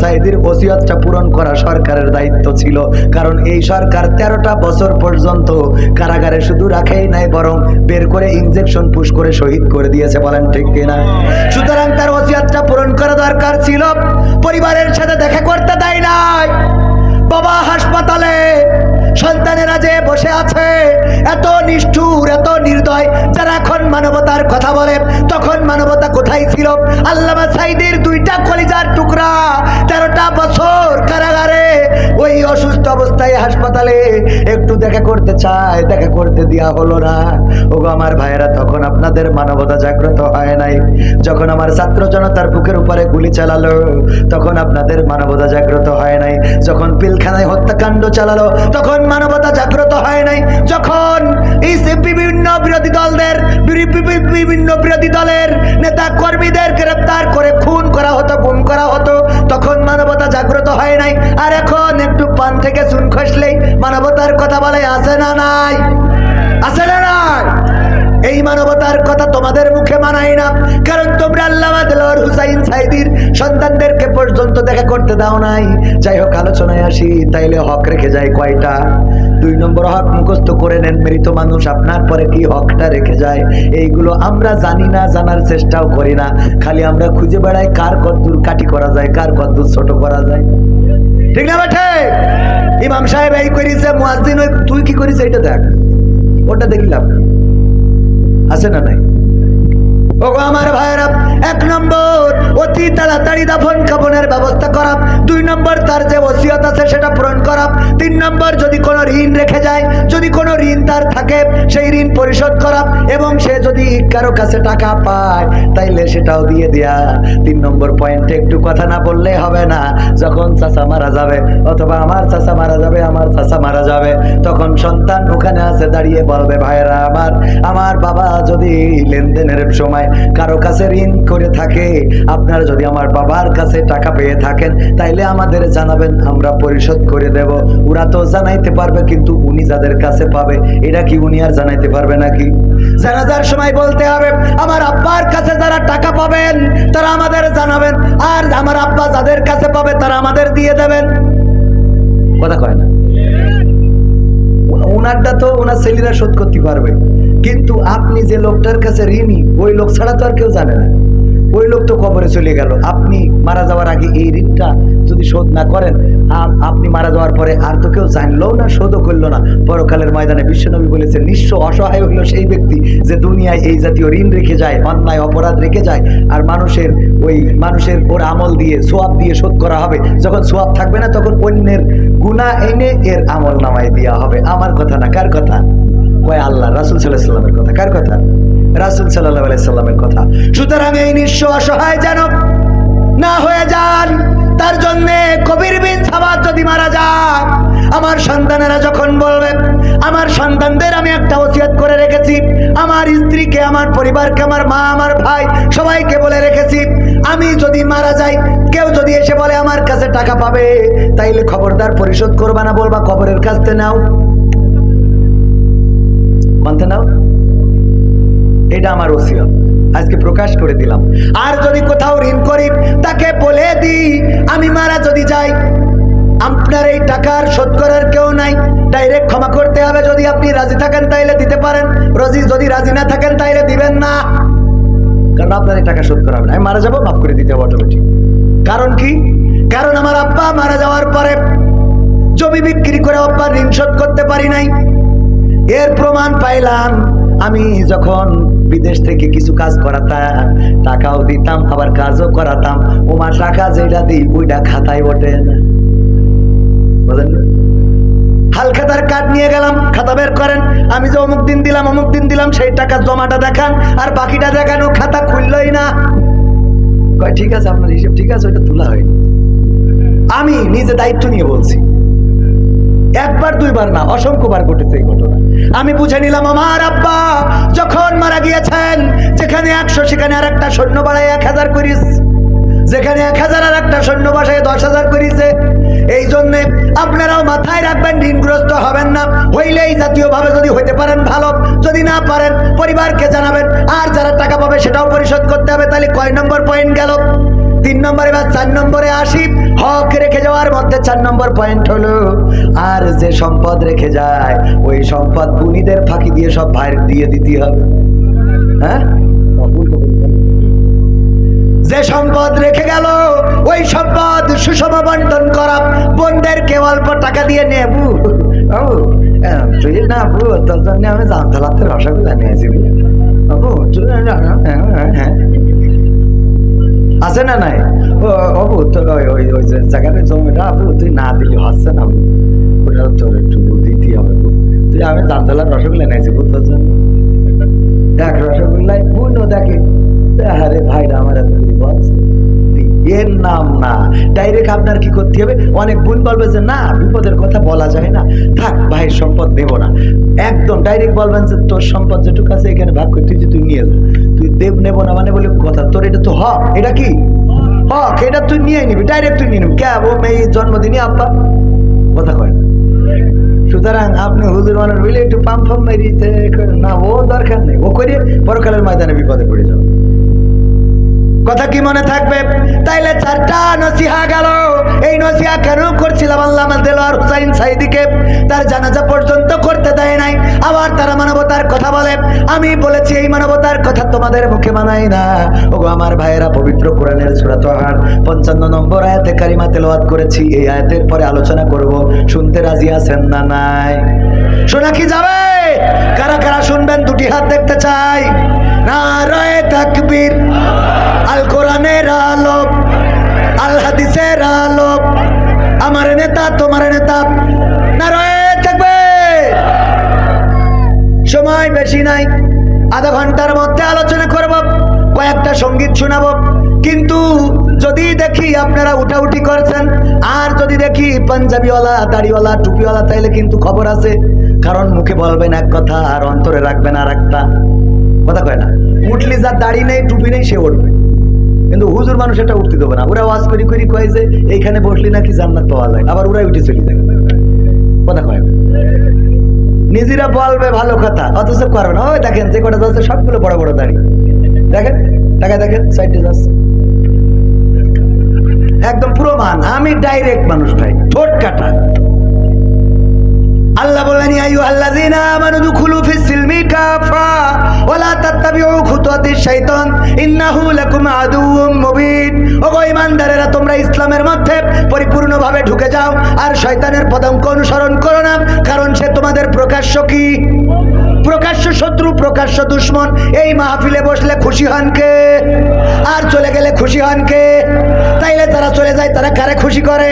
সাইদির ওসিয়তটা পূরণ করা সরকারের দায়িত্ব ছিল। কারণ এই সরকার তেরোটা বছর পর্যন্ত কারাগারে শুধু রাখেই নাই, বরং বের করে ইনজেকশন পুশ করে শহীদ করে দিয়েছে, বলেন ঠিক কিনা? সুতরাং তার ওসিয়তটা পূরণ করা দরকার ছিল। পরিবারের সাথে দেখা করতে দেয় নাই। বাবা হাসপাতালে সন্তানেরা যে বসে আছে, এত নিষ্ঠুর, এত নির্দয়, যারা এখন মানবতার কথা বলে, তখন মানবতা কোথায় ছিল? আল্লামা সাইদের দুইটা কলিজার টুকরা কারাগারে অসুস্থ অবস্থায় হাসপাতালে একটু দেখা করতে চায়, দেখা করতে দেওয়া হলো না। ওগো আমার ভাইয়েরা, তখন আপনাদের মানবতা জাগ্রত হয় নাই। যখন আমার ছাত্র জনতার বুকের উপরে গুলি চালালো, তখন আপনাদের মানবতা জাগ্রত হয় নাই। যখন পিলখানায় হত্যাকাণ্ড চালালো, তখন মানবতা জাগ্রত হয় নাই। যখন বিভিন্ন বিরোধী দলদের, বিভিন্ন বিরোধী দলের নেতা কর্মীদের গ্রেপ্তার করে, খুন করা হতো গুম করা হতো, তখন মানবতা একটু থেকে চুন খসলেই মানবতার কথা বলে আসে না নাই? আছে না নাই? এই মানবতার কথা তোমাদের মুখে মানাই না। কারণ তোমরা আল্লাহ হুসাইন সাইদির সন্তানদেরকে পর্যন্ত দেখা করতে দাও নাই। যাই হোক, আলোচনায় আসি। তাইলে হক রেখে যায় কয়টা? দুই নম্বর হক মুখস্থ করে নেন মৃত মানুষ, আপনার পরে কি হকটা রেখে যায়? এইগুলো আমরা জানি না, জানার চেষ্টাও করি না। খালি আমরা খুঁজে বেড়াই কার কদ্দূর কাটি করা যায়, কার কদ্দূর ছোট করা যায়। ঠিক না বেঠে ইমাম সাহেব এই করিছে মুয়াজ্জিন তুই কি করিস এটা দেখ। ওটা দেখিলাম আছে না নাই? ওগো আমার ভাইরা এক নম্বর, অতি তাড়াতাড়ি দাফন কাফনের ব্যবস্থা করা। দুই নম্বর, তার যে ওসিয়ত আছে সেটা করা তিন নম্বর, যদি কোনো ঋণ রেখে যায়, যদি কোনো ঋণ তার থাকে, সেই ঋণ পরিশোধ করা এবং সে যদি কারও কাছে টাকা পায়, তাইলে সেটাও দিয়ে দেয়া। তিন নম্বর পয়েন্টে একটু কথা না বললে হবে না। যখন চাচা মারা যাবে, অথবা আমার চাচা মারা যাবে, আমার চাচা মারা যাবে, তখন সন্তান ওখানে আছে, দাঁড়িয়ে বলবে ভাইরা আমার আমার বাবা যদি লেনদেনের সময় কারও কাছে ঋণ করে থাকে, আপনারা যদি আমার বাবার কাছে টাকা পেয়ে থাকেন, তাইলে আমাদের জানাবেন, আমরা পরিশোধ করে দেব। ওরা তো জানাইতে পারবে, কিন্তু উনি যাদের কাছে পাবে এটা কি উনি আর জানাইতে পারবে নাকি? জানাজার সময় বলতে হবে, আমার আব্বার কাছে যারা টাকা পাবেন, তারা আমাদের জানাবেন, আর আমার আব্বা যাদের কাছে পাবে, তারা আমাদের দিয়ে দেবেন। কথা কয় না? ওনারটা তো ওনার ছেলেরা শোধ করতে পারবে। কিন্তু আপনি যে লোকটার কাছে ঋণী, ওই লোক ছাড়া তো আর কেউ জানে না। ওই লোক তো কবরে চলে গেল। আপনি মারা যাওয়ার আগে এই ঋণটা যদি শোধ না করেন আপ- আপনি মারা যাওয়ার পরে আর তো কেউ জানলো না, শোধও করল না। পরকালের ময়দানে বিশ্বনবী বলেছেন, নিঃস্ব অসহায় হলো সেই ব্যক্তি যে দুনিয়ায় এই জাতীয় ঋণ রেখে যায়, অন্যায়, অপরাধ রেখে যায়, আর মানুষের ওই মানুষের ওর আমল দিয়ে, সোয়াব দিয়ে শোধ করা হবে। যখন সোয়াব থাকবে না, তখন অন্যের গুণা এনে এর আমল নামায় দেওয়া হবে। আমার কথা না, কার কথা? কয় আল্লাহ, রাসুল সাল্লাহ সাল্লামের কথা। কার কথা? রাসুল সাল্লাহ সাল্লামের কথা। সুতরাং এই নিঃস্ব অসহায় যেন না হয়ে যান, তার জন্য কবির বিন সাবাদ যদি মারা যায় আমার সন্তানেরা যখন বলবে, আমার সন্তানদের আমি একটা ওসিয়াত করে রেখেছি, আমার স্ত্রীকে, আমার পরিবারকে, আমার মা, আমার ভাই সবাইকে বলে রেখেছি, আমি যদি মারা যাই, কেউ যদি এসে বলে আমার কাছে টাকা পাবে, তাইলে খবরদার পরিশোধ করবা না বলবা খবরের কাছ থেকে নাও। মানতে নাও? এটা আমার ওসিয়ত। আজকে প্রকাশ করে দিলাম। আর যদি কোথাও ঋণ করি, তাকে বলে দিই, আমি মারা যদি যাই, আপনার এই টাকার শোধ করার কেউ নাই। ডাইরেক্ট ক্ষমা করতে হবে যদি আপনি রাজি থাকেন, তাইলে দিতে পারেন। রাজি যদি রাজি না থাকেন, তাইলে দিবেন না। কারণ আপনার এই টাকা শোধ করা হবে আমি মারা যাব, মাফ করে দিতে হবে অটোমেটিক কারণ কি? কারণ আমার আব্বা মারা যাওয়ার পরে জমি বিক্রি করে আব্বার ঋণ শোধ করতে পারি নাই। এর প্রমাণ পাইলাম। আমি যখন বিদেশ থেকে কিছু কাজ করাতাম, টাকাও দিতাম, আবার কাজও করাতাম, ওমা টাকা যেটা দিই, ওইটা খাতায় বুঝলেন হাল খাতার কার্ড নিয়ে গেলাম, খাতা বের করেন। আমি যে অমুক দিন দিলাম, অমুক দিন দিলাম, সেই টাকা জমাটা দেখান, আর বাকিটা দেখানো খাতা খুললই না। কয়, ঠিক আছে, আপনার হিসেব ঠিক আছে, ওইটা তোলা হয়নি। আমি নিজে দায়িত্ব নিয়ে বলছি। একবার, দুইবার না, অসংখ্যবার ঘটেছে এই ঘটনা। আমি বুঝে নিলাম, আমার আব্বা যখন মারা গিয়েছেন, যেখানে একশো, সেখানে আর একটা সৈন্য বাড়ায় এক হাজার করিস। যেখানে এক হাজার আর একটা সৈন্য বাসায় দশ হাজার করিছে। এই জন্যে আপনারাও মাথায় রাখবেন, ঋণগ্রস্ত হবেন না। হইলেই এই জাতীয় ভাবে যদি হইতে পারেন, ভালো। যদি না পারেন, পরিবারকে জানাবেন। আর যারা টাকা পাবে, সেটাও পরিশোধ করতে হবে। তাহলে কয় নম্বর পয়েন্ট গেল? তিন নম্বরে বা চার নম্বরে আসি হক রেখে যাওয়ার মধ্যে চার নম্বর পয়েন্ট হলো আর যে সম্পদ রেখে যায় ওই সম্পদ বুনিদের ফাঁকি দিয়ে সব ভাইয়ের দিয়ে দিতে হবে। হ্যাঁ? যে সম্পদ রেখে গেল ওই সম্পদ সুষম বন্টন করা বোনদেরকে অল্প টাকা দিয়ে নেবু। তুই না বু তোর জন্য আমি রসগোল্লা নিয়েছি হ্যাঁ, হ্যাঁ, হ্যাঁ। আছে না নাই? তোর ওই ওই যে জায়গাতে জমিটা আবু তুই না দিলে হচ্ছে না ওটা তোর একটু দিতে হবে তুই, আমি জানতলার রসগোল্লা নিয়েছি বু তোর জন্য দেখ রসগোল্লাই পূর্ণ দেখে আরে ভাইরা, আমার এত এর নাম না। ডাইরেক্ট আপনার কি করতে হবে? অনেক বোন বলবে যে, না, বিপদের কথা বলা যায় না। থাক, ভাইয়ের সম্পদ নেব না। একদম ডাইরেক্ট বলবেন যে, তোর সম্পদ যেটুকু আছে, এখানে ভাগ করে তুই তুই নিয়ে দেব নেব না মানে বলে কথা, তোর এটা তো হ এটা কি? হক, এটা তুই নিয়ে নিবি ডাইরেক্ট তুই নিয়ে নিবি। কে, ও মেয়ে জন্মদিনই আপা কথা কয় না। সুতরাং আপনি হুজুর মানুষ বলে একটু পাম্প ফাম্প মেরিতে না, ও দরকার নেই। ও করে পরকালের ময়দানে বিপদে পড়ে যাও। কথা কি মনে থাকবে? তাইলে চারটা নসিহা গেল। এই নসিহা কেন করছিলাম আল্লাহ দেলোয়ার হুসাইন সাইদিকে তার জানাজা পর্যন্ত করতে দেয় নাই। আবার তারা মানবতার কথা বলে। আমি বলেছি, এই মানবতার কথা তোমাদের মুখে মানাই না। ওগো আমার ভাইয়েরা, পবিত্র কোরআনের সূরা তোহার পঞ্চান্ন নম্বর আয়াতে কারিমা তেলাওয়াত করেছি। এই আয়াতের পরে আলোচনা করব, শুনতে রাজি আছেন না নাই? শোনা কি যাবে? কারা কারা শুনবেন, দুটি হাত দেখতে চাই। নারায়ে তাকবীর, আল কোরআনের আলোক, আল হাদিসের আলো আমার নেতা, তোমার নেতা। নারায়ে তাকবীর। সময় বেশি নাই, আধা ঘণ্টার মধ্যে আলোচনা করব, কয়েকটা সংগীত শোনাবো। কিন্তু যদি দেখি আপনারা উঠাউঠি করছেন, আর যদি দেখি পাঞ্জাবিওয়ালা, দাড়িওয়ালা, টুপিওয়ালা, তাইলে কিন্তু খবর আছে। কারণ মুখে বলবেন এক কথা, আর অন্তরে রাখবেন আর একটা কথা কয় না। উঠলি যার দাড়ি নেই, টুপি নেই, সে উঠবে। কিন্তু হুজুর মানুষ এটা উঠতে দেবে না। ওরা ওয়াজ করি করি কয় যে, এইখানে বসলি নাকি জান্নাত পাওয়া যায়? আবার ওরাই উঠে চলে যায়। কথা কয় না। নিজেরা বলবে, ভালো কথা। অথচ করবে না। ওই দেখেন, যে কটা যাচ্ছে, সবগুলো বড় বড় দাড়ি। দেখেন, টাকা দেখেন, সাইডে যাচ্ছে। একদম প্রমাণ আমি ডাইরেক্ট মানুষ ভাই, ঠোঁট কাটা। আল্লাহ বললেন, ইয়া আইয়ুহাল্লাযীনা আমানু দুখুলু ফিস সিলমি কাফা, ওয়ালা তাত্তাবিউ খুতুওয়াতিশ শাইতান, ইন্নাহু লাকুম আদুউম মুবিন। ওগো ঈমানদারেরা, তোমরা ইসলামের মধ্যে পরিপূর্ণভাবে ঢুকে যাও আর শয়তানের পদাঙ্ক অনুসরণ করো না, কারণ সে তোমাদের প্রকাশ্য কি? প্রকাশ্য শত্রু, প্রকাশ্য দুশ্মন, এই মাহফিলে বসলে খুশি হন কে? আর চলে গেলে খুশি হন কে? তাইলে তারা চলে যায়, তারা কারে খুশি করে?